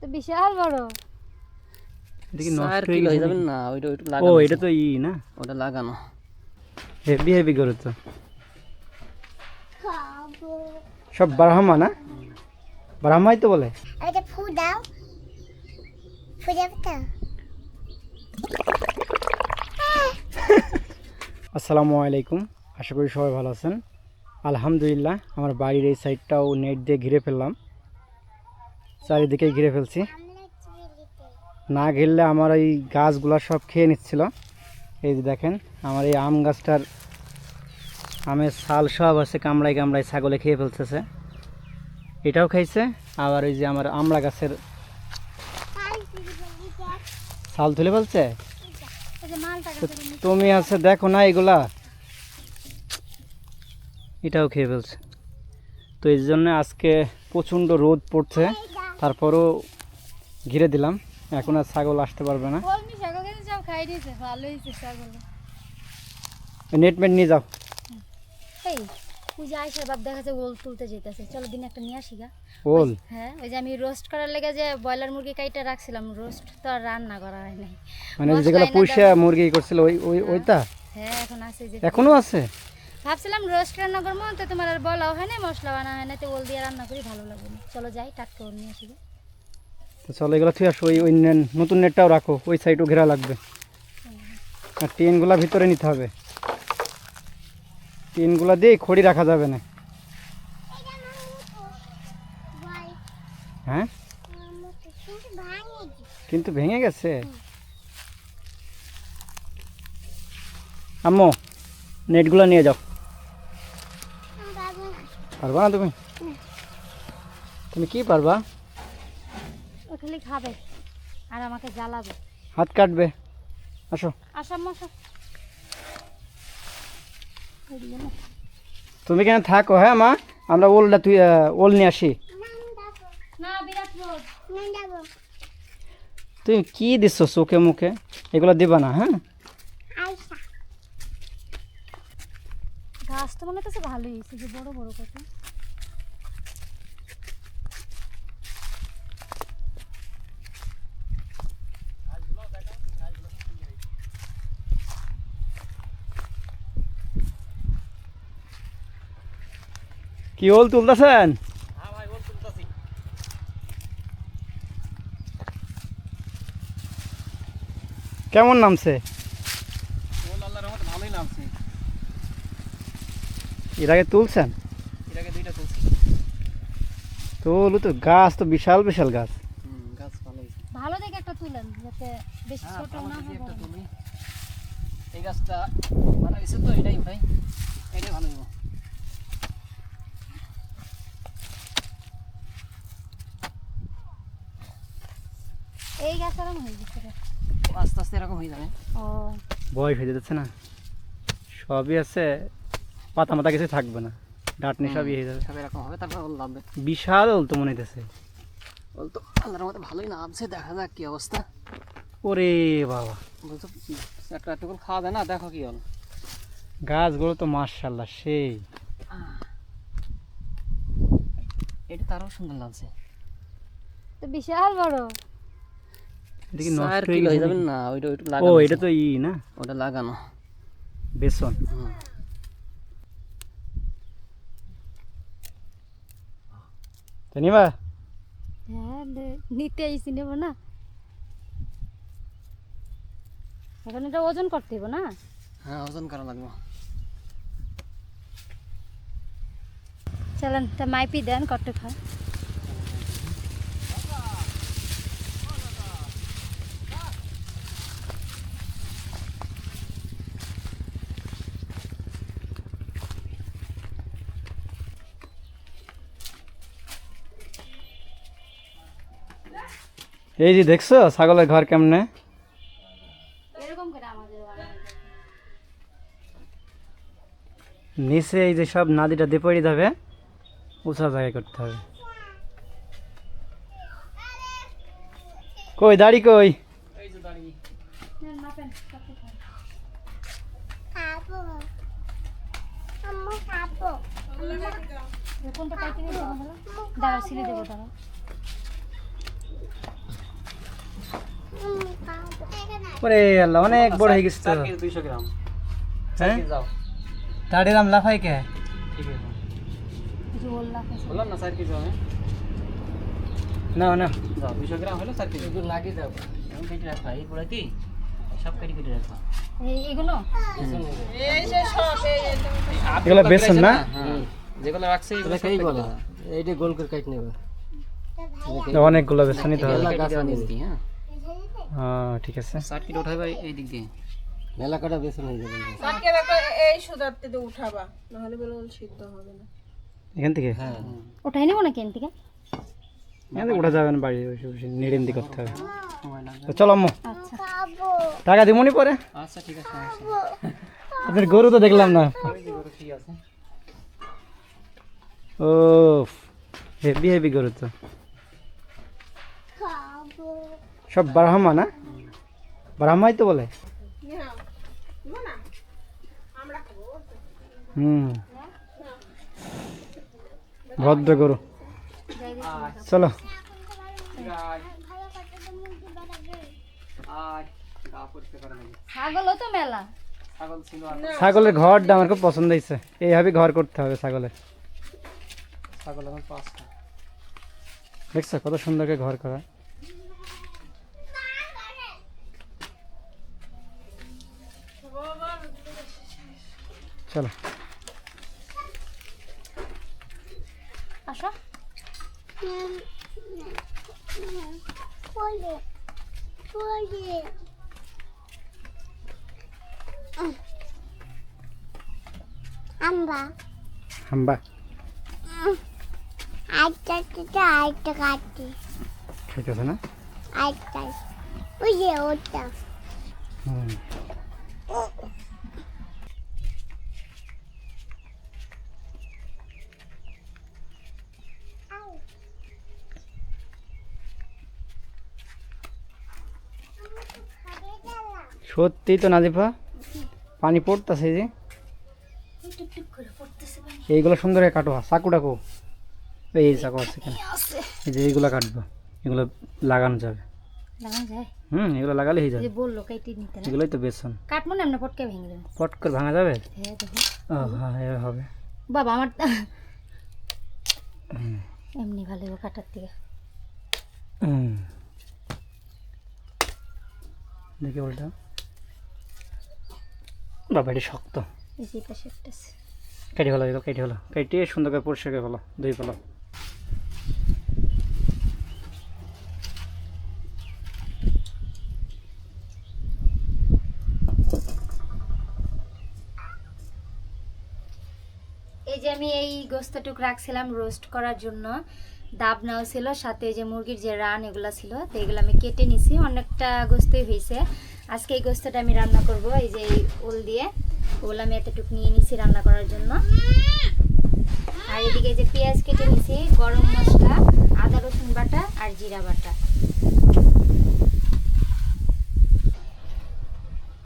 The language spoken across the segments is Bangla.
তো বিশাল বড়। চার নষ্ট হয়ে গেছে যাবে না ওইটা ওইটা ও এটা তো ই না? ওটা লাগানো। হেভি হেভি করে তো। সব ব্রাহ্মা না? ব্রাহ্মাই তো বলে। এটা ফু দাও। ফু দাও তো? আসসালামু আলাইকুম। আশা করি সবাই ভালো আছেন। আলহামদুলিল্লাহ আমার বাড়ির এই সাইডটাও নেট দিয়ে ঘিরে ফেললাম। চারিদিকে ঘিরে ফেলছি। না ঘিরলে আমার এই গাছগুলো সব খেয়ে নিচ্ছিল। এই যে দেখেন, আমার এই আম গাছটার আমের ছাল সব আছে কামড়াই কামড়াই ছাগলে খেয়ে ফেলতেছে। এটাও খাইছে, আবার ওই যে আমার আমড়া গাছের ছাল তুলে ফেলছে? তুমি আছে, দেখো না এগুলা। এটাও খেয়ে ফেলছে। তো এই জন্য আজকে প্রচণ্ড রোদ পড়ছে। তারপরও ঘিরে দিলাম। এখন আর ছাগল আসতে পারবে না। নিয়ে যাও। এই পূজা আইসে বাপ দেখাচ্ছে ওল তুলতে যেতেছে চলো দিন একটা নিয়ে আসি গা। ওল? হ্যাঁ ওই যে আমি রোস্ট করার লেগে যে ব্রয়লার মুরগি কাইটা রাখছিলাম রোস্ট তো আর রান্না করা হয় নাই। মানে যেগুলো পুষে মুরগি করছিল ওই ওই ওইটা? হ্যাঁ এখন আছে যে এখনও আছে? ভাবছিলাম রোস্ট রান্না করব তো তোমার আর বলাও হয় না মশলা বানা হয় না তো ওল দিয়ে রান্না করি ভালো লাগবে না চলো যাই টাটকা ওল নিয়ে আসবে। তো চলো এগুলো থুয়ে আসো ওই ওই নতুন নেটটাও রাখো ওই সাইডও ঘেরা লাগবে। আর টিনগুলো ভিতরে নিতে হবে। টিনগুলো দিয়ে খড়ি রাখা যাবে না। হ্যাঁ? কিন্তু ভেঙে গেছে। আম্মু নেটগুলো নিয়ে যাও। পারবা না তুমি? তুমি কি পারবা? ও খালি খাবে আর আমাকে জ্বালাবে। হাত কাটবে। আসো। আসাম তুমি কেন থাকো হ্যাঁ মা? আমরা ওলটা তুই ওল নিয়ে আসি। তুমি কি দিচ্ছ চোখে মুখে? এগুলো দিবা না হ্যাঁ গাছ তো মনে হচ্ছে ভালোই হয়েছে যে বড় বড় কত কি ওল তুলতেছেন? কেমন নামছে ওল আল্লাহর রহমতে ভালোই নামছে এর আগে তুলছেন? এর আগে দুইটা তুলছি। তুল তো গাছ তো বিশাল বিশাল গাছ। হুম গাছ ভালো ভালো দেখে একটা তুলেন যাতে বেশি হ্যাঁ ছোট না হয় একটা তুলি। এই গাছটা ভালো হয়েছে তো এটাই উঠাই এটাই ভালো হইব। এই গাছ আরাম হয়ে গেছে আস্তে আস্তে এরকম হয়ে যাবে। ও। বয়স হয়ে যাচ্ছে না? সবই আছে পাতা মাতা কিছু থাকবে না। ডাটনি সবই হয়ে যাবে। সব এরকম হবে তারপর ওল নামবে বিশাল ওল তো মনে হইতেছে। ওল তো আল্লাহর রহমতে ভালোই নামছে দেখা যাক কি অবস্থা। ওরে বাবা। একটা একটু খাওয়া যায় না দেখো কি হল। গাছগুলো তো মার্শাল্লাহ সেই। এটা তারও সুন্দর লাগছে। তো বিশাল বড়। নষ্ট হয়ে যাবে না? ওইটা ওইটা ও লাগানো এটা তো ই না? ওটা লাগানো। বেসন। হুম। নিবা হ্যাঁ নিতে আইসি নেব না এখন এটা ওজন করতে হবে না হ্যাঁ ওজন করা লাগবে চলেন তা মাইপি দেন কত খায় এই যে দেখছ ছাগলের ঘর কেমনে? এরকম করে আমাদের নিচে এই যে সব নাদিটা দিয়ে পড়ে যাবে উঁচা জায়গায় করতে হবে। কই দাড়ি কই? এই যে দাঁড়িয়ে মাপেন কত খায় খাব আম্মু খাব কোনটা পাইতে দেবো দাঁড়াও সিলে দেবো দাঁড়াও ওরে আল্লাহ অনেক বড় হয়ে গেছে তো। দুইশো গ্রাম। হ্যাঁ? যাও দাঁড়িয়ে রাম লাফাই কে? ঠিক আছে। কিছু বললাম বললাম না না না। যাও দুইশো গ্রাম হলো চার কেজি। লাগিয়ে যাও এমন কেটে রাখবা এই পড়াইতে সব কেটে কেটে রাখবা এগুলো? এগুলো। বেসন না? হ্যাঁ যেগুলো রাখছে এগুলো সেই বলা এইটা গোল করে কাট নেবে। অনেকগুলো বেসন নিতে হবে। গাছ আনিয়ে হ্যাঁ? ঠিক আছে। ষাট কিলো উঠাইবা এই দিক দিয়ে। মেলা কাটা বেসন হয়ে যাবে। দেখো এই সুদারতে তো উঠাবা নাহলে বলে সিদ্ধ হবে না। এখান থেকে? হ্যাঁ। ওটাই নেব নাকি এন থেকে? এখান থেকে উঠা যাবে না বাড়ি বসে বসে নিড়িন্দি করতে হবে। তো চলো আম্মু। আচ্ছা। খাব টাকা দিমুনি পরে? আচ্ছা ঠিক আছে আপনার গরু তো দেখলাম না। ও হেভি হেভি গরু তো। খাব। সব ব্রাহ্মা না? ব্রাহ্মাই তো বলে। হুম। ভদ্র গরু। চলো। ছাগলের ঘরটা আমার খুব পছন্দ হয়েছে। এইভাবে ঘর করতে হবে ছাগলের। ছাগল এখন পাঁচটা। দেখছ কত সুন্দর করে ঘর করা। চলো। আসো। আম্বা। হাম্বা আটটা থেকে আটটা কাটতে ঠিক না? আটটা ওই যে ওটা। হুম। সত্যি তো নাজিফা? পানি পড়তেছে যে। এইগুলো সুন্দর কাটো চাকু টাকু এই চাকু আছে এখানে। এই যে এইগুলো কাটবো এগুলো লাগানো যাবে। হুম এগুলো লাগালে হয়ে যাবে। বলল কেটে নিতে এগুলোই তো বেসন। কাটবো না এমনি পটকে ভেঙে দেবো। পটকর ভাঙা যাবে? হ্যাঁ হ্যাঁ হবে। বাবা আমার এমনি ভালো কাটার থেকে। দেখি বলটা। বাবা এটা শক্ত। কেটে ফেলো এগুলো কেটে ফেলো। কেটে সুন্দর করে পরিষ্কার করে ফেলো ধুই ফেলো। এই যে আমি এই গোস্তটুক রাখছিলাম রোস্ট করার জন্য। দাব দাবনাও ছিল সাথে যে মুরগির যে রান এগুলো ছিল তো এগুলো আমি কেটে নিছি। অনেকটা গোস্তই হয়েছে। আজকে এই গোস্তটা আমি রান্না করব, এই যে এই উল দিয়ে। ওগুলো আমি এতটুকু নিয়ে নিছি রান্না করার জন্য। আর এদিকে যে পেঁয়াজ কেটে নিছি, গরম মশলা, আদা, রসুন বাটা আর জিরা বাটা।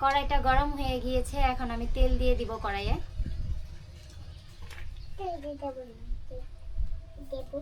কড়াইটা গরম হয়ে গিয়েছে, এখন আমি তেল দিয়ে দিব কড়াইয়ে। দেবো।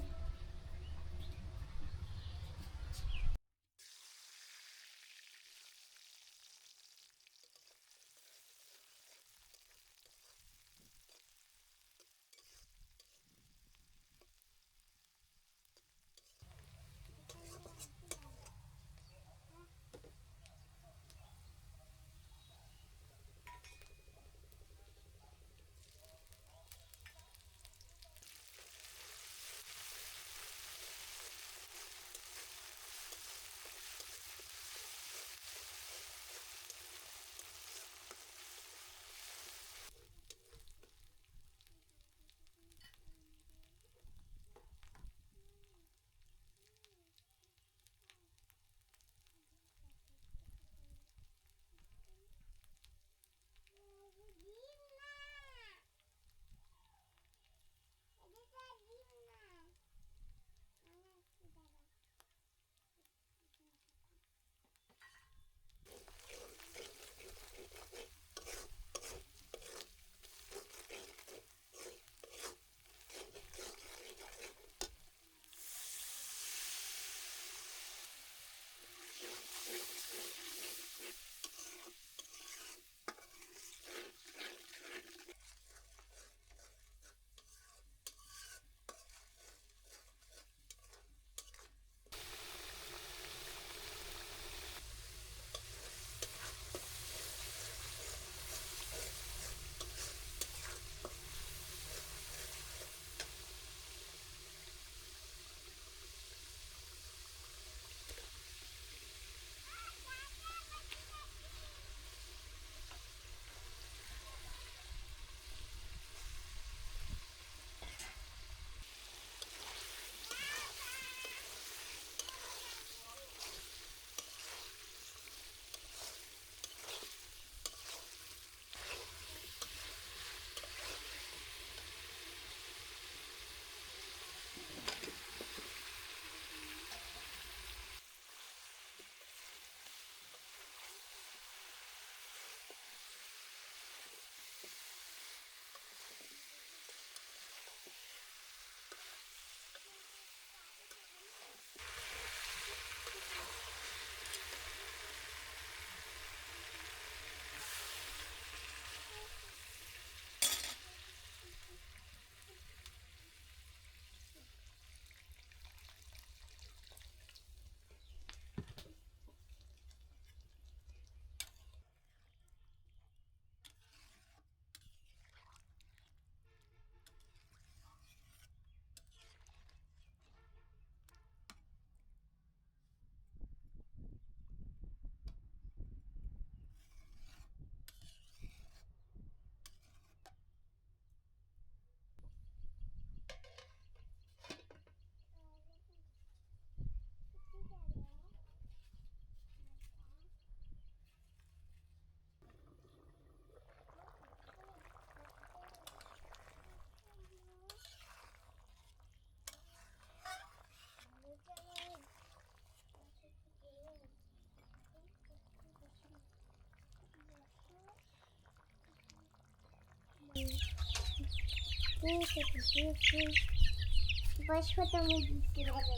বসবো তুমি দিতে হবে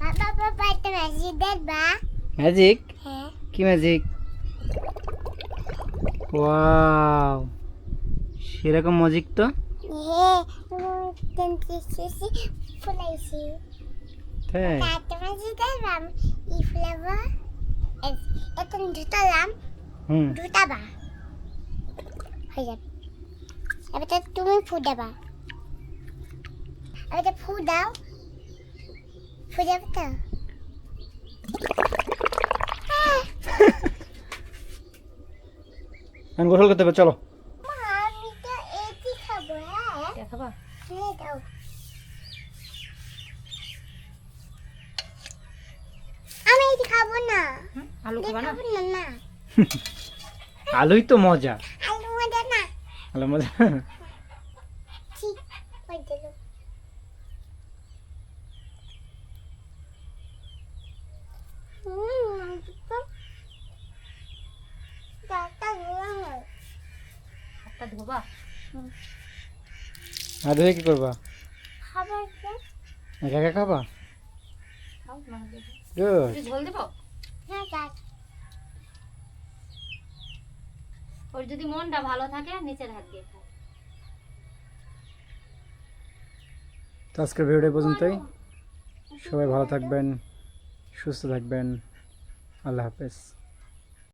বাবা বাবা একটা ম্যাজিক দেখবা ম্যাজিক হ্যাঁ কি ম্যাজিক ওয়াও সেরকম ম্যাজিক তো? তুমি ফু দেবা এবার ফু দাও ফু দেবে তো আমি গোসল করতে হবে চলো। মা আমি তো এটি খাব হ্যাঁ? দেখাবা দাও। আমি এটি খাব না। হুম, আলু খাবা না? খাব না না। আলুই তো মজা। আলু মজা না। আলু মজা ঠিক হয়ে গেল হুম দাঁতটা গরম হয় হাতটা ধোবা। আর ধুয়ে কি করবা? খাবার যে একা একা খাবা? ঝোল দেবো? হ্যাঁ ওর যদি মনটা ভালো থাকে নিচে হাত দিয়ে তো আজকের ভিডিওটা পর্যন্তই। সবাই ভালো থাকবেন সুস্থ থাকবেন। আল্লাহ হাফেজ।